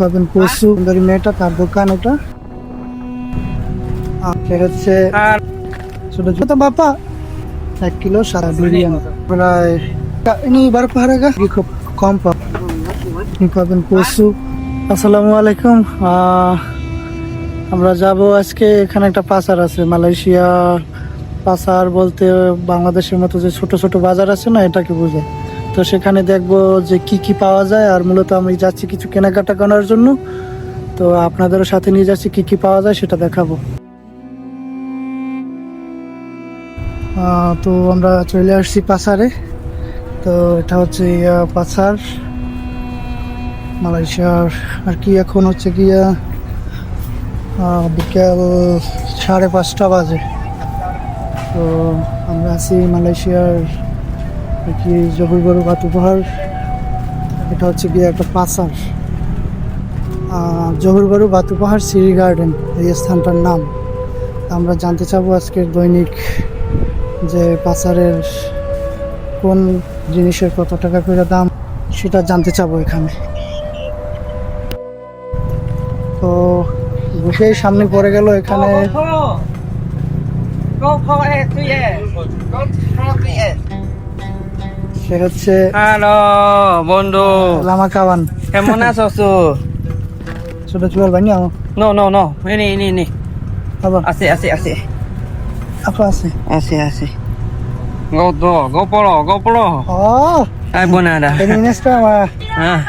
পাবেন কচু সুন্দরী মেয়েটা তার দোকান এটা। হচ্ছে ছোট ছোট বাপা এক কিলো সারা বিরিয়ানি। প্রায় ইনি বার পাহাড়েগা খুব কম পাবেন পাবেন কচু আসসালামু আলাইকুম। আমরা যাব আজকে এখানে একটা পাসার আছে। মালয়েশিয়া পাসার বলতে বাংলাদেশের মতো যে ছোট ছোট বাজার আছে না এটাকে বোঝায়। তো সেখানে দেখব যে কি কি পাওয়া যায়, আর মূলত আমি যাচ্ছি কিছু কেনাকাটা করার জন্য। তো আপনাদেরও সাথে নিয়ে যাচ্ছি কি কি পাওয়া যায় সেটা দেখাবো। তো আমরা চলে আসছি পাসারে। তো এটা হচ্ছে পাসার। মালয়েশিয়ার, আর কি এখন হচ্ছে গিয়া বিকেল সাড়ে পাঁচটা বাজে। তো আমরা আছি মালয়েশিয়ার কি জহুরবড় বাতুপাহাড় এটা হচ্ছে গিয়ে একটা পাসার জহুরবড় বাতুপাহাড় সিরি গার্ডেন এই স্থানটার নাম আমরা জানতে চাবো আজকের দৈনিক যে পাচারের কোন জিনিসের কত টাকা করে দাম সেটা জানতে চাবো এখানে তো বুঝেই সামনে পড়ে গেল এখানে সে হচ্ছে হ্যালো বন্ধু লামা কাওয়ান কেমন আছো তো ছোট চুয়াল ভাই নিয়ে no no no ini ini ini আবার asik asik asik আপা আছে asik asik GoPro GoPro GoPro ও ay buona dah ini Inesta mah ah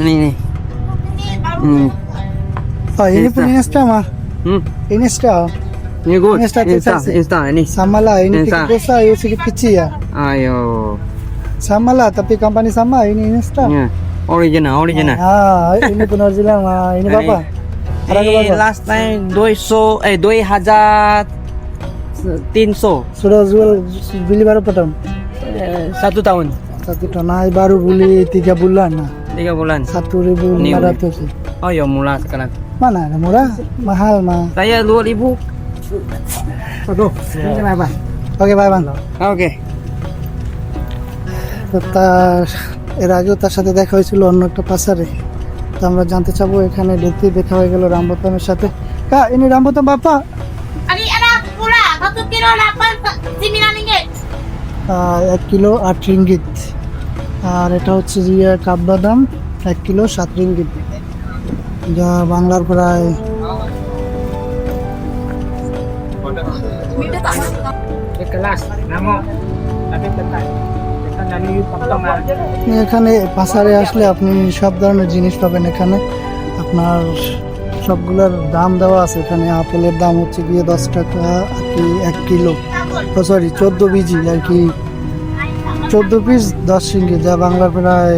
ini ini hmm oh ini pun Insta. Inesta ini good. Insta, Insta Insta. Insta ini sama lah ini Insta. tiket besar ini sedikit kecil ya. Ayo. Sama lah tapi company sama ini Inesta ya. Original original. Ah ini pun original mah ini Harga ini last time 200 eh 2000 300 sudah jual beli baru potong Eh, satu tahun. Satu ton nah, baru beli tiga bulan nah tiga bulan. Satu ribu lima ratus. Oh ya murah sekarang. Mana? Murah? Mahal mah. Saya 2000 aduh bye তো তার এর আগেও তার সাথে দেখা হয়েছিল অন্য একটা পাসারে তো আমরা জানতে চাবো এখানে ঢুকতে দেখা হয়ে গেল রামবোতামের সাথে। কা ইনি রামবোতাম বাপা এক কিলো আট রিঙ্গিত। আর এটা হচ্ছে যে কাঠবাদাম এক কিলো সাত রিঙ্গিত। যা বাংলার প্রায় kelas tapi এখানে পাসারে আসলে আপনি সব ধরনের জিনিস পাবেন এখানে। আপনার সবগুলোর দাম দেওয়া আছে এখানে। আপেলের দাম হচ্ছে গিয়ে দশ টাকা, আর কি এক কিলো। সরি চোদ্দ বিজি আর কি। চোদ্দ পিস দশ সিঙ্গি যা বাংলার প্রায়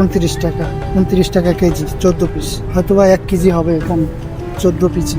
উনত্রিশ টাকা উনত্রিশ টাকা কেজি, চোদ্দ পিস। হয়তো বা এক কেজি হবে এখানে, চোদ্দ পিসি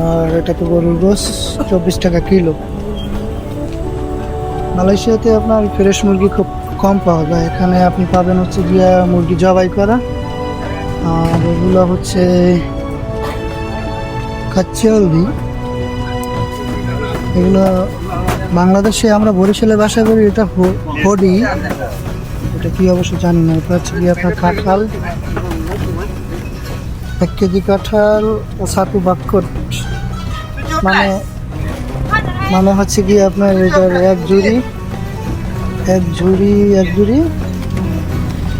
আর এটা তো গরুর গোস চব্বিশ টাকা কিলো। মালয়েশিয়াতে আপনার ফ্রেশ মুরগি খুব কম পাওয়া যায়। এখানে আপনি পাবেন হচ্ছে গিয়া মুরগি জবাই করা। আর এগুলো হচ্ছে কাচ্চিওলভি এগুলো বাংলাদেশে আমরা বরিশালে বাসা করি, এটা হডি। এটা কি অবশ্য জানি না, এটা হচ্ছে কি আপনার কাঁঠাল। এক কেজি কাঁঠাল ও সাতু বাক্কর মানে মানে হচ্ছে কি আপনার এটার এক জুড়ি এক ঝুড়ি, এক জুড়ি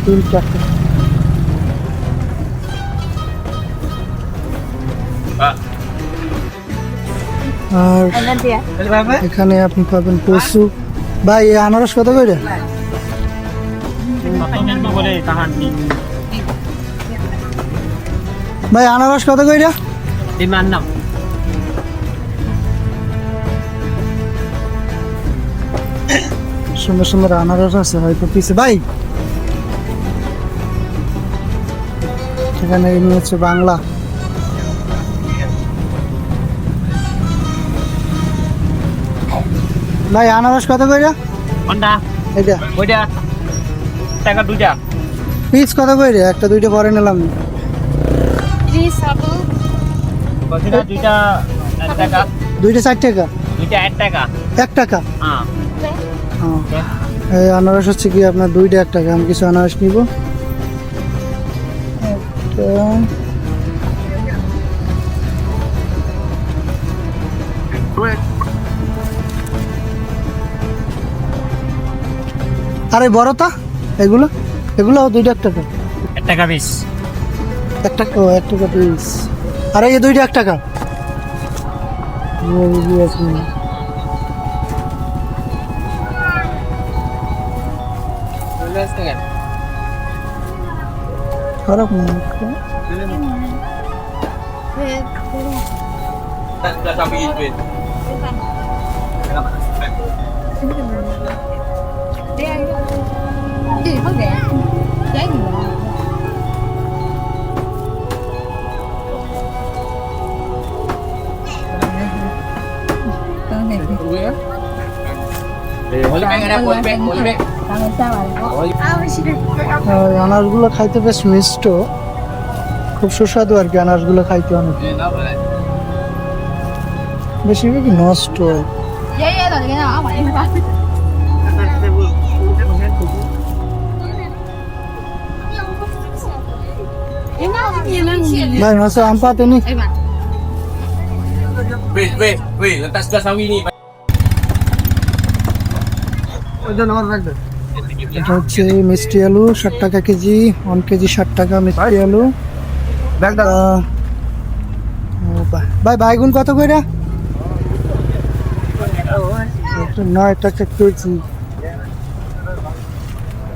তিন টাকা আর এখানে আপনি পাবেন কচু। ভাই আনারস কত করে? ভাই আনারস কত করে lima enam সুন্দর সুন্দর আনারস আছে হয়তো পিছে ভাই এখানে ইনি হচ্ছে বাংলা। ভাই আনারস কত করে কোনটা এটা ওইটা। টাকা দুইটা। পিস কত করে একটা দুইটা পরে নিলাম। দুইটা টাকা। দুইটা টাকা। দুইটা টাকা। হ্যাঁ। হ্যাঁ। এই আনারস হচ্ছে কি আপনার দুইটা এক টাকা। আমি কিছু আনারস নিব। আর এই বড়টা এগুলো? এগুলো দুইটা এক টাকা। এক টাকা পিস এক টাকা ও এক টাকা পিস আর, এই দুইটা এক টাকা এই যে আছে। খারাপ না একটা। Gì không আনারসগুলো খাইতে বেশ মিষ্ট। খুব সুস্বাদু আর কি আনারসগুলো খাইতে অনেক। বেশিরভাগই নষ্ট। hả? Em nói cái gì lên gì? ভাই মাসে আম পাতে নি Em ạ. Wait, wait, wait, letak sebelah sawi ni. এটা হচ্ছে মিষ্টি আলু ষাট টাকা কেজি ওয়ান কেজি ষাট টাকা মিষ্টি আলু। ভাই। বাইগুন কত করে নয় টাকা কেজি।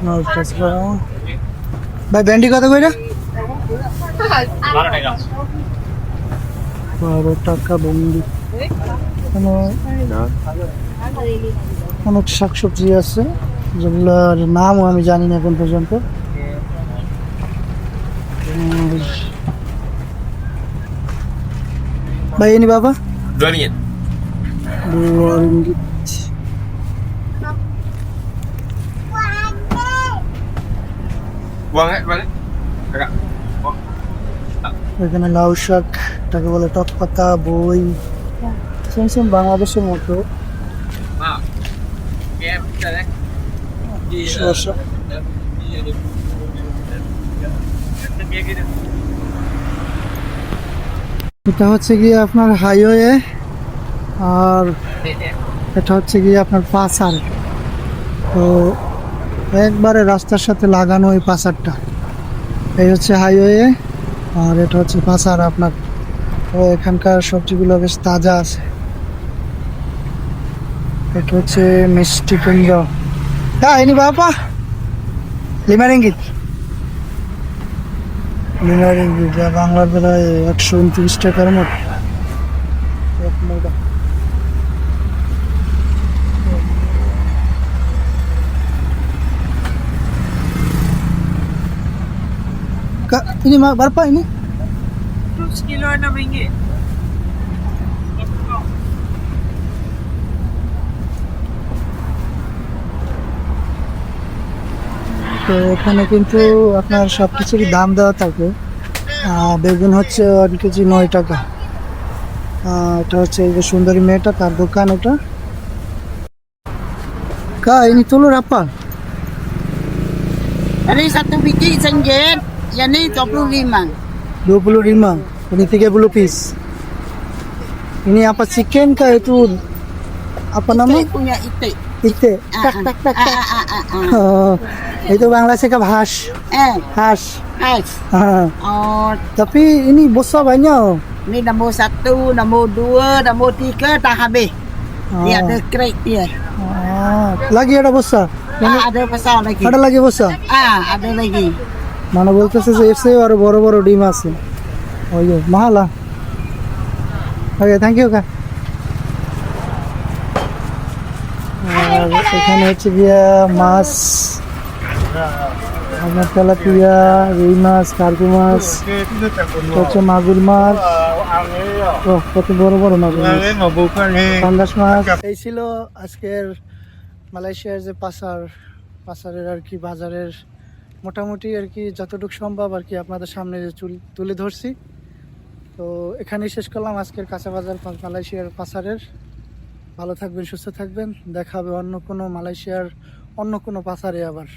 নয় টাকা। ভাই ভেন্ডি কত করে? বারো টাকা ভেন্ডি। অনেক শাকসবজি আছে যেগুলোর নামও আমি জানি না এখন পর্যন্ত ভাই এনি বাবা. Kakak. এখানে লাউ শাক তাকে বলে টক পাতা বই সেম সেম বাংলাদেশের মতো. এটা হচ্ছে গিয়ে আপনার হাইওয়ে আর এটা হচ্ছে গিয়ে আপনার পাসার তো একবারে রাস্তার সাথে লাগানো ওই পাসারটা এই হচ্ছে হাইওয়ে আর এটা হচ্ছে পাসার আপনার। তো এখানকার সবজিগুলো বেশ তাজা আছে। এটা হচ্ছে মিষ্টি কুঞ্জ হ্যাঁ ইনি বাবা লিমা রিঙ্গিত লিমা রিঙ্গিত যা বাংলার প্রায় একশো উনত্রিশ টাকার মতো ini berapa ini? Sekilo enam ringgit. তো এখানে কিন্তু আপনার সব কিছুর দাম দেওয়া থাকে। বেগুন হচ্ছে ওয়ান কেজি নয় টাকা। এটা হচ্ছে এই যে সুন্দরী মেয়েটা তার দোকান ওটা কাহিনি তোলো রাপ্পা আপা চিকেন খায় তুই আপা নাম? Ah, ah. Ah, ah, ah, ah, Oh, hash ah. Eh, hash ais. Ah, Oh, tapi ini besar banyak ni nombor satu, nombor dua, nombor tiga dah habis. Dia Ah. ada crate dia. Ah, lagi ada besar Ah, ada besar lagi. ada lagi besar Ah, ada lagi. মানে বলতেছে যে এর চেয়েও আরও বড় বড় ডিম আছে ওই মাহালা ওকে থ্যাংক ইউ কা আর এখানে হচ্ছে গিয়া মাছ আপনার তেলাপিয়া, রুই মাছ, কার্গো মাছ হচ্ছে মাগুর মাছ। কত বড় বড় মাগুর পাঙ্গাস মাছ। এই ছিল আজকের মালয়েশিয়ার যে পাসার, পাসারের আর কি বাজারের মোটামুটি আর কি যতটুকু সম্ভব আর কি আপনাদের সামনে যে চুল- তুলে ধরছি। তো এখানেই শেষ করলাম আজকের কাঁচা বাজার মালয়েশিয়ার পাসারের। ভালো থাকবেন সুস্থ থাকবেন। দেখা হবে অন্য কোনো মালয়েশিয়ার অন্য কোনো পাচারে আবার।